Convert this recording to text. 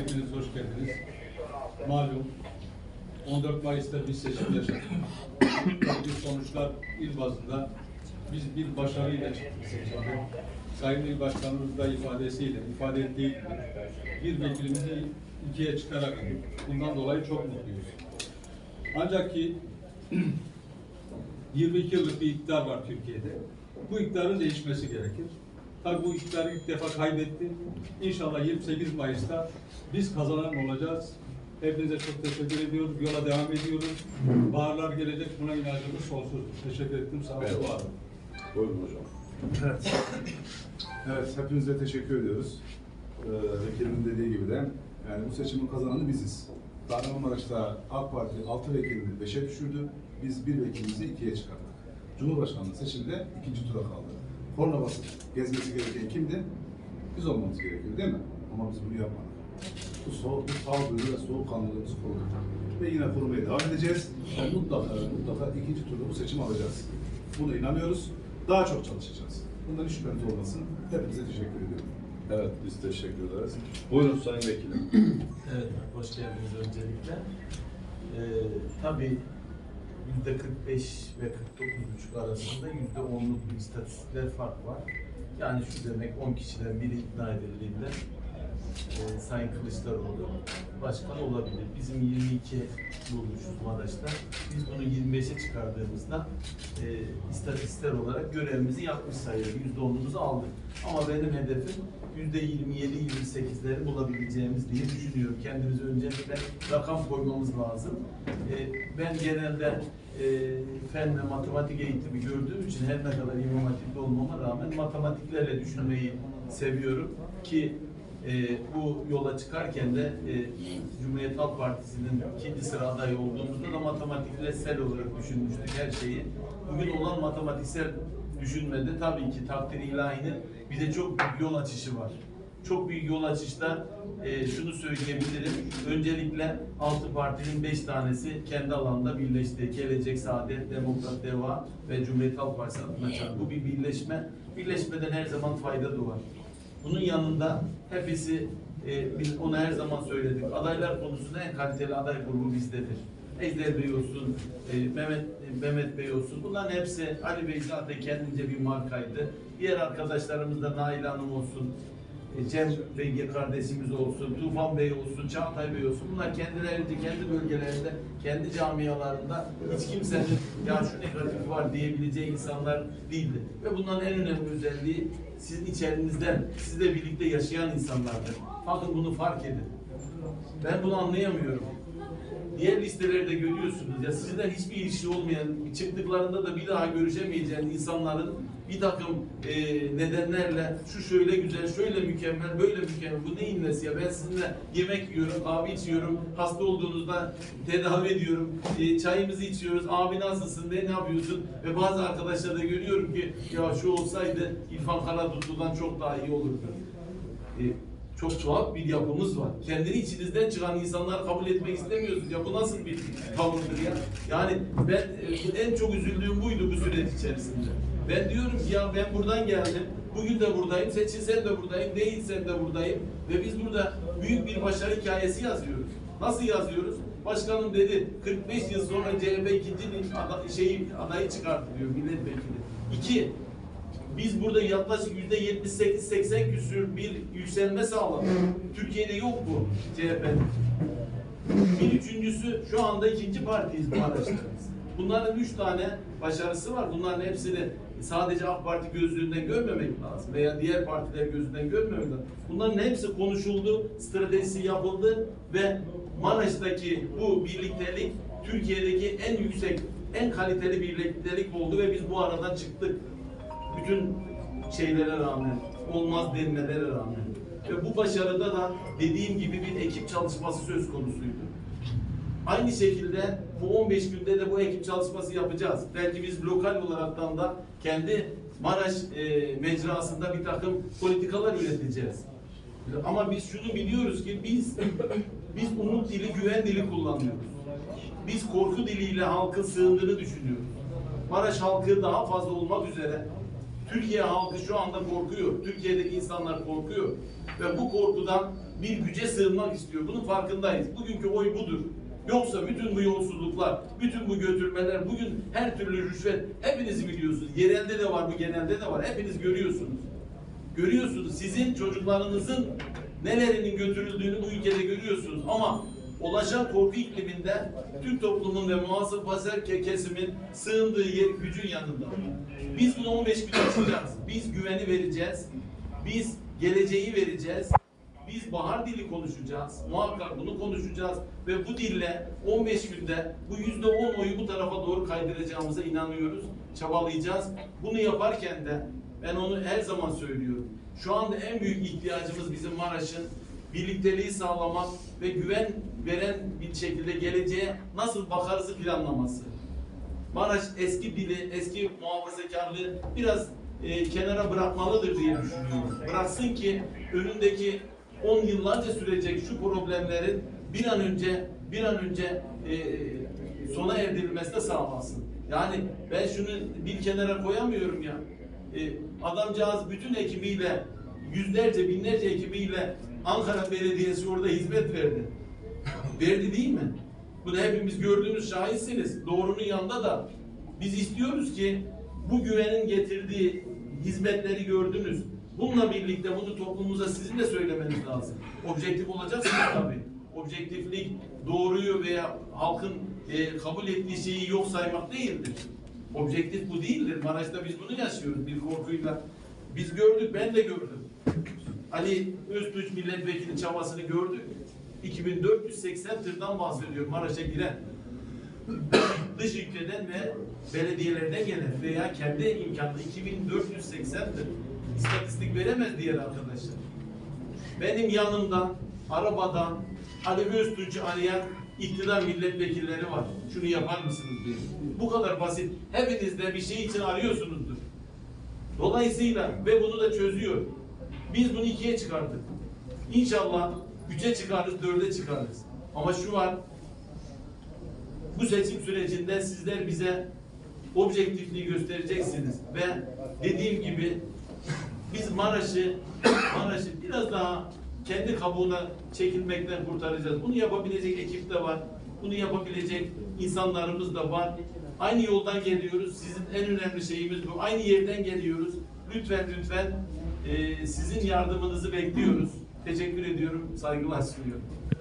hepiniz hoş geldiniz. Malum 14 Mayıs'ta bir seçim yaşadık. Tabii sonuçlar il bazında biz bir başarıyla çıktık seçimde. Sayın İl Başkanımız da ifadesiyle, ifade ettiği gibi bir vekilimizi ikiye çıkarak bundan dolayı çok mutluyuz. Ancak ki 22 yıllık bir iktidar var Türkiye'de. Bu iktidarın değişmesi gerekir. Tabii bu iktidarı ilk defa kaybetti. İnşallah 28 Mayıs'ta biz kazanan olacağız. Hepinize çok teşekkür ediyoruz. Yola devam ediyoruz. Baharlar gelecek. Buna inancımız sonsuz. Teşekkür ettim. Sağ olun. Evet. var. Buyurun hocam. Evet. Evet, hepinize teşekkür ediyoruz. Ee, vekilimin dediği gibi de yani bu seçimin kazananı biziz. Kahramanmaraş'ta AK Parti 6 vekilini 5'e düşürdü. Biz bir vekilimizi 2'ye çıkarttık. Cumhurbaşkanlığı seçimde ikinci tura kaldı. Korna basıp gezmesi gereken kimdi? Biz olmamız gerekiyor değil mi? Ama biz bunu yapmadık. Bu, soğuk, bu sağduyulu ve soğukkanlılığımızı koruduk. Ve yine korumaya devam edeceğiz. Ve mutlaka mutlaka ikinci turda bu seçimi alacağız. Buna inanıyoruz. Daha çok çalışacağız. Bundan hiç şüpheniz olmasın. Hepinize teşekkür ediyorum. Evet, biz teşekkür ederiz. Buyurun Sayın Vekilim. Evet, hoş geldiniz öncelikle. Ee, tabii yüzde 45 ve 49,5 arasında yüzde 10'luk bir istatistikler fark var. Yani şu demek 10 kişiden biri ikna edildiğinde e, Sayın Kılıçdaroğlu başkan olabilir. Bizim 22 bulmuşuz Maraş'ta. Biz bunu 25'e çıkardığımızda e, istatistikler olarak görevimizi yapmış sayılır. %10'umuzu aldık. Ama benim hedefim %27-28'leri bulabileceğimiz diye düşünüyorum. Kendimize öncelikle rakam koymamız lazım. E, ben genelde e, fen ve matematik eğitimi gördüğüm için her ne kadar imam olmama rağmen matematiklerle düşünmeyi seviyorum ki e, bu yola çıkarken de e, Cumhuriyet Halk Partisi'nin ikinci sıra adayı olduğumuzda da matematiksel olarak düşünmüştük her şeyi. Bugün olan matematiksel düşünmede tabii ki takdir ilahinin bir de çok büyük yol açışı var. Çok büyük yol açışta e, şunu söyleyebilirim. Öncelikle altı partinin beş tanesi kendi alanında birleşti. Gelecek, Saadet, Demokrat, Deva ve Cumhuriyet Halk Partisi adına. Bu bir birleşme. Birleşmeden her zaman fayda doğar. Bunun yanında hepsi, e, biz onu her zaman söyledik. Adaylar konusunda en kaliteli aday grubu bizdedir. Ejder Bey olsun, e, Mehmet Mehmet Bey olsun. Bunların hepsi Ali Bey zaten kendince bir markaydı. Diğer arkadaşlarımız da Nail Hanım olsun, e, Cem Bey kardeşimiz olsun, Tufan Bey olsun, Çağatay Bey olsun. Bunlar kendilerinde, kendi bölgelerinde, kendi camialarında hiç kimsenin ya şu negatifi var diyebileceği insanlar değildi. Ve bunların en önemli özelliği sizin içerinizden, sizle birlikte yaşayan insanlardır. Bakın bunu fark edin. Ben bunu anlayamıyorum. Diğer listelerde görüyorsunuz. Ya sizden hiçbir ilişki olmayan, çıktıklarında da bir daha görüşemeyeceğiniz insanların bir takım e, nedenlerle şu şöyle güzel, şöyle mükemmel, böyle mükemmel, bu neyin nesi ya? Ben sizinle yemek yiyorum, kahve içiyorum, hasta olduğunuzda tedavi ediyorum, e, çayımızı içiyoruz, abi nasılsın, ne, ne yapıyorsun? Ve bazı arkadaşlar da görüyorum ki ya şu olsaydı İrfan Karadutlu'dan çok daha iyi olurdu. E, çok tuhaf bir yapımız var. Kendini içinizden çıkan insanları kabul etmek istemiyorsunuz. Ya bu nasıl bir tavırdır ya? Yani ben e, en çok üzüldüğüm buydu bu süreç içerisinde. Ben diyorum ki ya ben buradan geldim. Bugün de buradayım. Seçilsem de buradayım. Değilsem de buradayım. Ve biz burada büyük bir başarı hikayesi yazıyoruz. Nasıl yazıyoruz? Başkanım dedi 45 yıl sonra CHP ikinci şeyi, adayı çıkarttı diyor milletvekili. İki, biz burada yaklaşık yüzde 78-80 küsür bir yükselme sağladık. Türkiye'de yok bu CHP'nin. Bir üçüncüsü şu anda ikinci partiyiz Maraş'ta. Bunların üç tane başarısı var. Bunların hepsini sadece AK Parti gözlüğünden görmemek lazım veya diğer partiler gözünden görmemek lazım. Bunların hepsi konuşuldu, stratejisi yapıldı ve Maraş'taki bu birliktelik Türkiye'deki en yüksek, en kaliteli birliktelik oldu ve biz bu aradan çıktık bütün şeylere rağmen, olmaz denmelere rağmen. Ve bu başarıda da dediğim gibi bir ekip çalışması söz konusuydu. Aynı şekilde bu 15 günde de bu ekip çalışması yapacağız. Belki biz lokal olaraktan da kendi Maraş e, mecrasında bir takım politikalar üreteceğiz. Ama biz şunu biliyoruz ki biz biz umut dili, güven dili kullanıyoruz. Biz korku diliyle halkın sığındığını düşünüyoruz. Maraş halkı daha fazla olmak üzere Türkiye halkı şu anda korkuyor. Türkiye'deki insanlar korkuyor. ve bu korkudan bir güce sığınmak istiyor. Bunun farkındayız. Bugünkü oy budur. Yoksa bütün bu yolsuzluklar, bütün bu götürmeler, bugün her türlü rüşvet hepiniz biliyorsunuz. Yerelde de var, bu genelde de var. Hepiniz görüyorsunuz. Görüyorsunuz. Sizin çocuklarınızın nelerinin götürüldüğünü bu ülkede görüyorsunuz. Ama ulaşan korku ikliminde Türk toplumunun ve muhasebasel ke- kesimin sığındığı yer gücün yanında. Biz bunu 15 gün açacağız. Biz güveni vereceğiz. Biz geleceği vereceğiz. Biz bahar dili konuşacağız. Muhakkak bunu konuşacağız. Ve bu dille 15 günde bu yüzde 10 oyu bu tarafa doğru kaydıracağımıza inanıyoruz. Çabalayacağız. Bunu yaparken de ben onu her zaman söylüyorum. Şu anda en büyük ihtiyacımız bizim Maraş'ın birlikteliği sağlamak ve güven veren bir şekilde geleceğe nasıl bakarızı planlaması. Maraş eski dili, eski muhafazakarlığı biraz e, kenara bırakmalıdır diye düşünüyorum. Bıraksın ki önündeki 10 yıllarca sürecek şu problemlerin bir an önce bir an önce e, sona erdirilmesine sağlansın. Yani ben şunu bir kenara koyamıyorum ya. E, adamcağız bütün ekibiyle yüzlerce binlerce ekibiyle Ankara Belediyesi orada hizmet verdi. Verdi değil mi? Bunu hepimiz gördüğünüz şahitsiniz. Doğrunun yanında da biz istiyoruz ki bu güvenin getirdiği hizmetleri gördünüz. Bununla birlikte bunu toplumumuza sizin de söylemeniz lazım. Objektif olacaksınız tabii. Objektiflik doğruyu veya halkın e, kabul ettiği şeyi yok saymak değildir. Objektif bu değildir. Maraş'ta biz bunu yaşıyoruz bir korkuyla. Biz gördük, ben de gördüm. Ali Öztürk milletvekili çabasını gördük. 2480 tırdan bahsediyor Maraş'a giren. Dış ülkeden ve belediyelerden gelen veya kendi imkanı 2480 tır. İstatistik veremez diğer arkadaşlar. Benim yanımdan, arabadan Alevi Öztürk'ü arayan iktidar milletvekilleri var. Şunu yapar mısınız diye. Bu kadar basit. Hepiniz de bir şey için arıyorsunuzdur. Dolayısıyla ve bunu da çözüyor. Biz bunu ikiye çıkardık. İnşallah üçe çıkarız, dörde çıkarız. Ama şu var, bu seçim sürecinde sizler bize objektifliği göstereceksiniz ve dediğim gibi biz Maraş'ı Maraş'ı biraz daha kendi kabuğuna çekilmekten kurtaracağız. Bunu yapabilecek ekip de var. Bunu yapabilecek insanlarımız da var. Aynı yoldan geliyoruz. Sizin en önemli şeyimiz bu. Aynı yerden geliyoruz. Lütfen lütfen e, sizin yardımınızı bekliyoruz. Teşekkür ediyorum. Saygılar sunuyorum.